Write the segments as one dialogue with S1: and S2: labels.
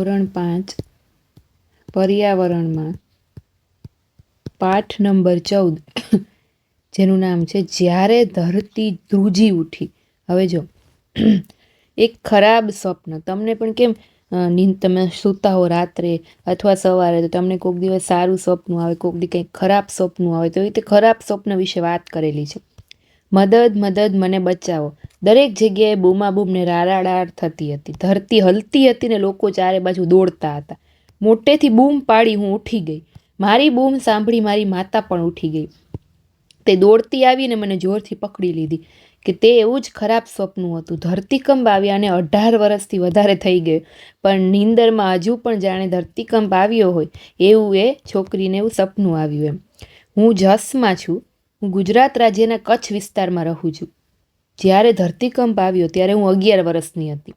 S1: ધોરણ પાંચ, પર્યાવરણમાં. પાઠ નંબર ચૌદ, જેનું નામ છે, જ્યારે ધરતી ધ્રુજી ઉઠી. હવે જો, એક ખરાબ સ્વપ્ન. તમને પણ કેમ નીંદ તમે સૂતા હો રાત્રે અથવા સવારે, તો તમને કોઈક દિવસ સારું સ્વપ્ન આવે, કોઈક દી કંઈક ખરાબ સ્વપ્ન આવે, તો એ રીતે ખરાબ સ્વપ્ન વિશે વાત કરેલી છે. મદદ મદદ, મને બચાવો. દરેક જગ્યાએ બૂમાબૂમને રારાડાર થતી હતી. ધરતી હલતી હતી ને લોકો ચારે બાજુ દોડતા હતા. મોટેથી બૂમ પાડી હું ઉઠી ગઈ. મારી બૂમ સાંભળી મારી માતા પણ ઉઠી ગઈ. તે દોડતી આવીને મને જોરથી પકડી લીધી કે તે એવું જ ખરાબ સ્વપ્ન હતું. ધરતીકંપ આવ્યા અને અઢાર વર્ષથી વધારે થઈ ગયું. પણ નીંદરમાં હજુ પણ જાણે ધરતીકંપ આવ્યો હોય એવું એ છોકરીને એવું સપનું આવ્યું એમ. હું જસમાં છું. હું ગુજરાત રાજ્યના કચ્છ વિસ્તારમાં રહું છું. જ્યારે ધરતીકંપ આવ્યો ત્યારે હું અગિયાર વર્ષની હતી.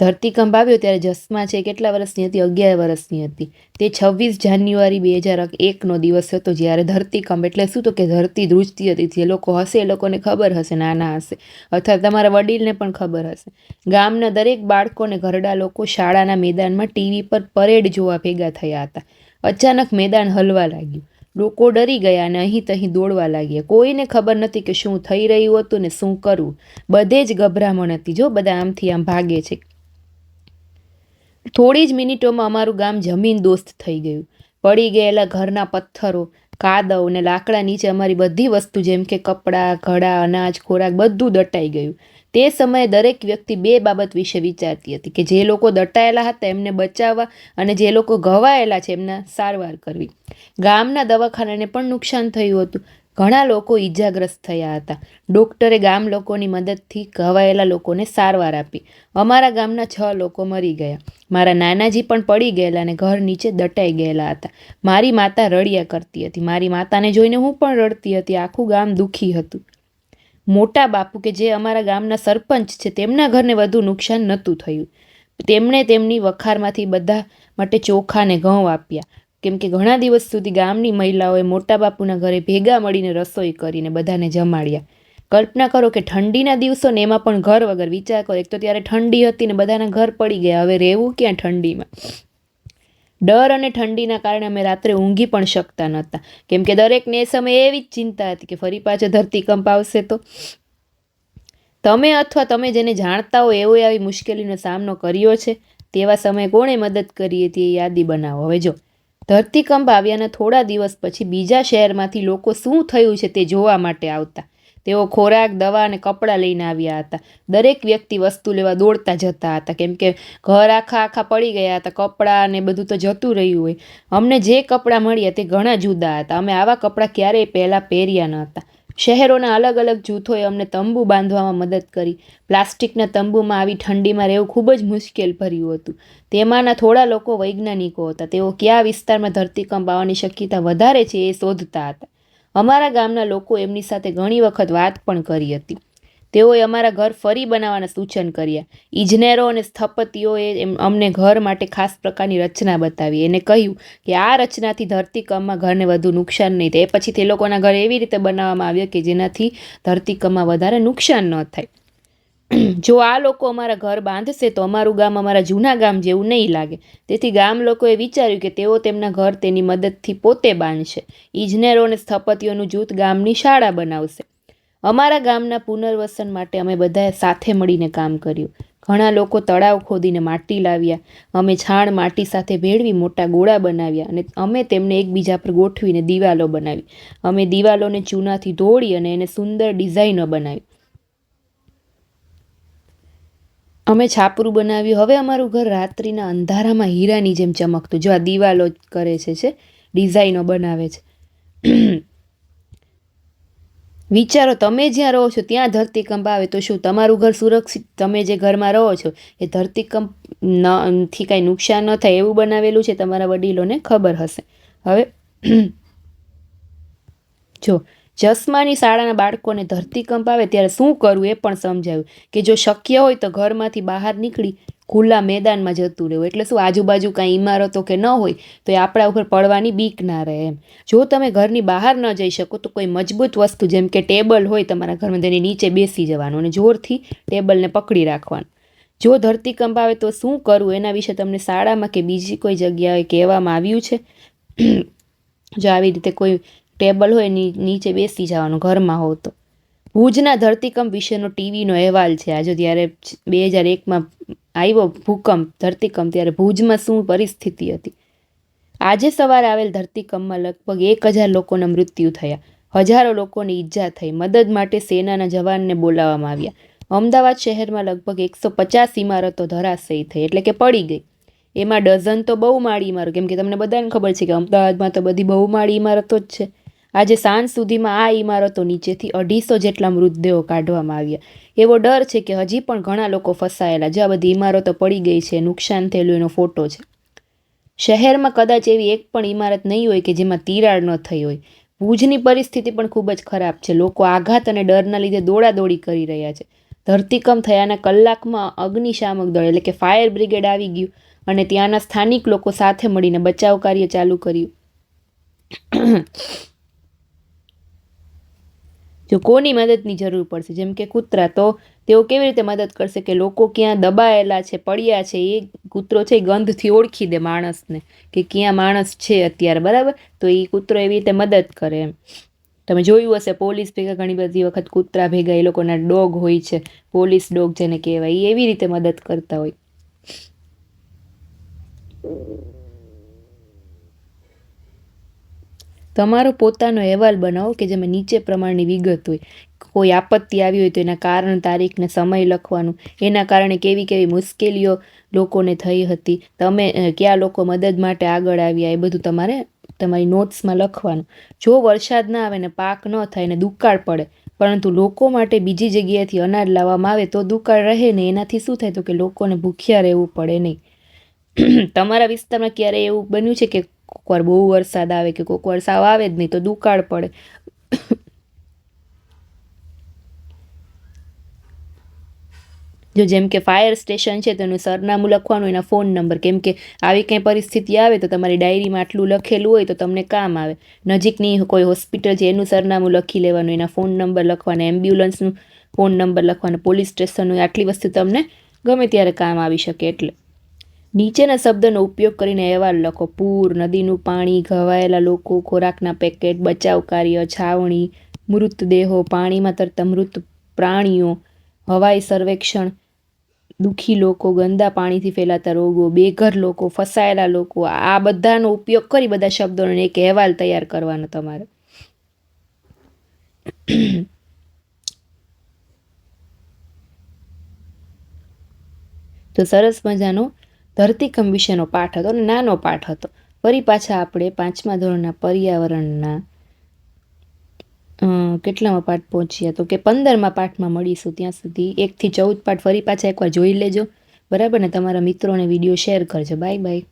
S1: ધરતીકંપ આવ્યો ત્યારે જસમાં છે કેટલા વર્ષની હતી? અગિયાર વર્ષની હતી. તે છવ્વીસ જાન્યુઆરી બે હજાર એકનો દિવસ હતો જ્યારે ધરતીકંપ, એટલે શું તો કે ધરતી ધ્રુજતી હતી. જે લોકો હશે એ લોકોને ખબર હશે, નાના હશે. અથવા તમારા વડીલને પણ ખબર હશે. ગામના દરેક બાળકોને ઘરડા લોકો શાળાના મેદાનમાં ટીવી પર પરેડ જોવા ભેગા થયા હતા. અચાનક મેદાન હલવા લાગ્યું. લોકો ડરી ગયા અને અહીં તહીં દોડવા લાગ્યા. કોઈને ખબર નથી કે શું થઈ રહ્યું હતું ને શું કરવું બધે જ ગભરામણ હતી. જો બધા આમથી આમ ભાગે છે. થોડી જ મિનિટોમાં અમારું ગામ જમીન દોસ્ત થઈ ગયું. પડી ગયેલા ઘરના પથ્થરો, કાદવ ને લાકડા નીચે અમારી બધી વસ્તુ જેમ કે કપડાં, ઘડા, અનાજ, ખોરાક બધું દટાઈ ગયું. તે સમયે દરેક વ્યક્તિ બે બાબત વિશે વિચારતી હતી કે જે લોકો દટાયેલા હતા એમને બચાવવા અને જે લોકો ઘવાયેલા છે એમના સારવાર કરવી. ગામના દવાખાનાને પણ નુકસાન થયું હતું. ઘણા લોકો ઈજાગ્રસ્ત થયા હતા. ડૉક્ટરે ગામ લોકોની મદદથી ઘવાયેલા લોકોને સારવાર આપી. અમારા ગામના છ લોકો મરી ગયા. મારા નાનાજી પણ પડી ગયેલા અને ઘર નીચે દટાઈ ગયેલા હતા. મારી માતા રડ્યા કરતી હતી. મારી માતાને જોઈને હું પણ રડતી હતી. આખું ગામ દુઃખી હતું. મોટા બાપુ કે જે અમારા ગામના સરપંચ છે, તેમના ઘરને વધુ નુકસાન નહોતું થયું. તેમણે તેમની વખારમાંથી બધા માટે ચોખાને ઘઉં આપ્યા. કેમ કે ઘણા દિવસ સુધી ગામની મહિલાઓએ મોટા બાપુના ઘરે ભેગા મળીને રસોઈ કરીને બધાને જમાડ્યા. કલ્પના કરો કે ઠંડીના દિવસો ને એમાં પણ ઘર વગર વિચાર કરો. એક તો ત્યારે ઠંડી હતી ને બધાના ઘર પડી ગયા. હવે રહેવું ક્યાં ઠંડીમાં? ડર અને ઠંડીના કારણે અમે રાત્રે ઊંઘી પણ શકતા નહોતા. કેમ કે દરેકને એ સમયે એવી જ ચિંતા હતી કે ફરી પાછો ધરતીકંપ આવશે તો. તમે અથવા તમે જેને જાણતા હો એવો આવી મુશ્કેલીનો સામનો કર્યો છે, તેવા સમયે કોણે મદદ કરી હતી એ યાદી બનાવો. હવે જો ધરતીકંપ આવ્યાના થોડા દિવસ પછી બીજા શહેરમાંથી લોકો શું થયું છે તે જોવા માટે આવતા. તેઓ ખોરાક, દવા અને કપડાં લઈને આવ્યા હતા. દરેક વ્યક્તિ વસ્તુ લેવા દોડતા જતા હતા. કેમ કે ઘર આખા આખા પડી ગયા હતા, કપડાં ને બધું તો જતું રહ્યું હોય. અમને જે કપડાં મળ્યા તે ઘણા જુદા હતા. અમે આવા કપડાં ક્યારેય પહેલાં પહેર્યા ન હતા શહેરોના અલગ અલગ જૂથોએ અમને તંબુ બાંધવામાં મદદ કરી. પ્લાસ્ટિકના તંબુમાં આવી ઠંડીમાં રહેવું ખૂબ જ મુશ્કેલ ભર્યું હતું. તેમાંના થોડા લોકો વૈજ્ઞાનિકો હતા. તેઓ કયા વિસ્તારમાં ધરતીકંપ આવવાની શક્યતા વધારે છે એ શોધતા હતા. અમારા ગામના લોકો એમની સાથે ઘણી વખત વાત પણ કરી હતી. તેઓએ અમારા ઘર ફરી બનાવવાના સૂચન કર્યા. ઇજનેરો અને સ્થપતિઓએ અમને ઘર માટે ખાસ પ્રકારની રચના બતાવી. એને કહ્યું કે આ રચનાથી ધરતીકંપમાં ઘરને વધુ નુકસાન નહીં થાય. એ પછી તે લોકોના ઘર એવી રીતે બનાવવામાં આવ્યા કે જેનાથી ધરતીકંપમાં વધારે નુકસાન ન થાય. જો આ લોકો અમારા ઘર બાંધશે તો અમારું ગામ અમારા જૂના ગામ જેવું નહીં લાગે. તેથી ગામ લોકોએ વિચાર્યું કે તેઓ તેમના ઘર તેની મદદથી પોતે બાંધશે. ઇજનેરો અને સ્થપતિઓનું જૂથ ગામની શાળા બનાવશે. અમારા ગામના પુનર્વસન માટે અમે બધાએ સાથે મળીને કામ કર્યું. ઘણા લોકો તળાવ ખોદીને માટી લાવ્યા. અમે છાણ માટી સાથે ભેળવી મોટા ગોળા બનાવ્યા અને અમે તેમને એકબીજા પર ગોઠવીને દિવાલો બનાવી. અમે દિવાલોને ચૂનાથી ધોળી અને એને સુંદર ડિઝાઇનો બનાવી. અમે છાપરું બનાવ્યું. હવે અમારું ઘર રાત્રિના અંધારામાં હીરાની જેમ ચમકતું. જો આ દિવાલો કરે છે છે, ડિઝાઇનો બનાવે છે. વિચારો, તમે જ્યાં રહો છો, ત્યાં ધરતીકંપ આવે તો શું? તમારું ઘર સુરક્ષિત? તમે જે ઘરમાં રહો છો, એ ધરતીકંપથી કાંઈ નુકસાન ન થાય એવું બનાવેલું છે? તમારા વડીલોને ખબર હશે. હવે, જો ચશ્માની શાળાના બાળકોને ધરતીકંપ આવે ત્યારે શું કરવું એ પણ સમજાયું કે જો શક્ય હોય તો ઘરમાંથી બહાર નીકળી ખુલ્લા મેદાનમાં જતું રહેવું. એટલે શું આજુબાજુ કાંઈ ઇમારતો કે ન હોય તો એ આપણા ઉપર પડવાની બીક ના રહે એમ. જો તમે ઘરની બહાર ન જઈ શકો તો કોઈ મજબૂત વસ્તુ જેમ કે ટેબલ હોય તમારા ઘરમાં તેની નીચે બેસી જવાનું અને જોરથી ટેબલને પકડી રાખવાનું. જો ધરતીકંપ આવે તો શું કરવું એના વિશે તમને શાળામાં કે બીજી કોઈ જગ્યાએ કહેવામાં આવ્યું છે? જો આવી રીતે કોઈ ટેબલ હોય નીચે બેસી જવાનું, ઘરમાં હો તો. ભુજના ધરતીકંપ વિશેનો ટીવીનો અહેવાલ છે. આજે જ્યારે બે હજાર એકમાં આવ્યો ભૂકંપ, ધરતીકંપ, ત્યારે ભુજમાં શું પરિસ્થિતિ હતી? આજે સવારે આવેલ ધરતીકંપમાં લગભગ એક હજાર લોકોના મૃત્યુ થયા. હજારો લોકોની ઈજા થઈ. મદદ માટે સેનાના જવાનને બોલાવવામાં આવ્યા. અમદાવાદ શહેરમાં લગભગ એકસો પચાસ ઇમારતો ધરાશયી થઈ, એટલે કે પડી ગઈ. એમાં ડઝન તો બહુમાળી ઇમારત. કેમ કે તમને બધાને ખબર છે કે અમદાવાદમાં તો બધી બહુ માળી ઇમારતો જ છે. આજે સાંજ સુધીમાં આ ઇમારતો નીચેથી અઢીસો જેટલા મૃતદેહો કાઢવામાં આવ્યા. એવો ડર છે કે હજી પણ ઘણા લોકો ફસાયેલા જે આ બધી ઇમારતો પડી ગઈ છે. નુકસાન થયેલું એનો ફોટો છે. શહેરમાં કદાચ એવી એક પણ ઇમારત નહીં હોય કે જેમાં તિરાડ ન થઈ હોય. ભુજની પરિસ્થિતિ પણ ખૂબ જ ખરાબ છે. લોકો આઘાત અને ડરના લીધે દોડાદોડી કરી રહ્યા છે. ધરતીકંપ થયાના કલાકમાં અગ્નિશામક દળ એટલે કે ફાયર બ્રિગેડ આવી ગયું અને ત્યાંના સ્થાનિક લોકો સાથે મળીને બચાવ કાર્ય ચાલુ કર્યું. જો કોની મદદની જરૂર પડશે? જેમ કે કૂતરા, તો તેઓ કેવી રીતે મદદ કરશે કે લોકો ક્યાં દબાયેલા છે, પડ્યા છે? એ કૂતરો છે એ ગંધથી ઓળખી દે માણસને કે ક્યાં માણસ છે અત્યારે, બરાબર? તો એ કૂતરો એવી રીતે મદદ કરે એમ. તમે જોયું હશે, પોલીસ ભેગા ઘણી બધી વખત કૂતરા ભેગા એ લોકોના ડોગ હોય છે, પોલીસ ડોગ જેને કહેવાય, એ એવી રીતે મદદ કરતા હોય. તમારો પોતાનો અહેવાલ બનાવો કે જેમાં નીચે પ્રમાણની વિગત હોય. કોઈ આપત્તિ આવી હોય તો એના કારણ તારીખને સમય લખવાનું. એના કારણે કેવી કેવી મુશ્કેલીઓ લોકોને થઈ હતી. તમે કયા લોકો મદદ માટે આગળ આવ્યા, એ બધું તમારે તમારી નોટ્સમાં લખવાનું. જો વરસાદ ના આવે ને પાક ન થાય ને દુકાળ પડે, પરંતુ લોકો માટે બીજી જગ્યાએથી અનાજ લાવવામાં આવે તો દુકાળ રહે ને એનાથી શું થાય? તો કે લોકોને ભૂખ્યા રહેવું પડે નહીં. તમારા વિસ્તારમાં ક્યારે એવું બન્યું છે કે કોકવાર બહુ વરસાદ આવે કે કોકવાર સાવ આવે જ નહીં તો દુકાળ પડે. જો જેમ કે ફાયર સ્ટેશન છે, તેનું સરનામું લખવાનું, એના ફોન નંબર કેમ કે આવી કંઈ પરિસ્થિતિ આવે તો તમારી ડાયરીમાં આટલું લખેલું હોય તો તમને કામ આવે. નજીકની કોઈ હોસ્પિટલ છે, એનું સરનામું લખી લેવાનું, એના ફોન નંબર લખવાના એમ્બ્યુલન્સનું ફોન નંબર લખવાનો પોલીસ સ્ટેશનનું આટલી વસ્તુ તમને ગમે ત્યારે કામ આવી શકે એટલે. નીચેના શબ્દનો ઉપયોગ કરીને અહેવાલ લખો. પૂર, નદીનું પાણી, ઘવાયેલા લોકો, ખોરાકના પેકેટ, બચાવ કાર્ય, છાવણી, મૃતદેહો, પાણીમાં તરતા મૃત પ્રાણીઓ, હવાઈ સર્વેક્ષણ, દુઃખી લોકો, ગંદા પાણીથી ફેલાતા રોગો, બેઘર લોકો, ફસાયેલા લોકો, આ બધાનો ઉપયોગ કરી બધા શબ્દોનો એક અહેવાલ તૈયાર કરવાનો તમારે. તો સરસ મજાનો ધરતીકંપ વિશેનો પાઠ હતો અને નાનો પાઠ હતો. ફરી પાછા આપણે પાંચમા ધોરણના પર્યાવરણના કેટલામાં પાઠ પહોંચ્યા તો કે પંદરમાં પાઠમાં મળીશું ત્યાં સુધી. એકથી ચૌદ પાઠ ફરી પાછા એકવાર જોઈ લેજો. બરાબર ને? તમારા મિત્રોને વીડિયો શેર કરજો. Bye bye.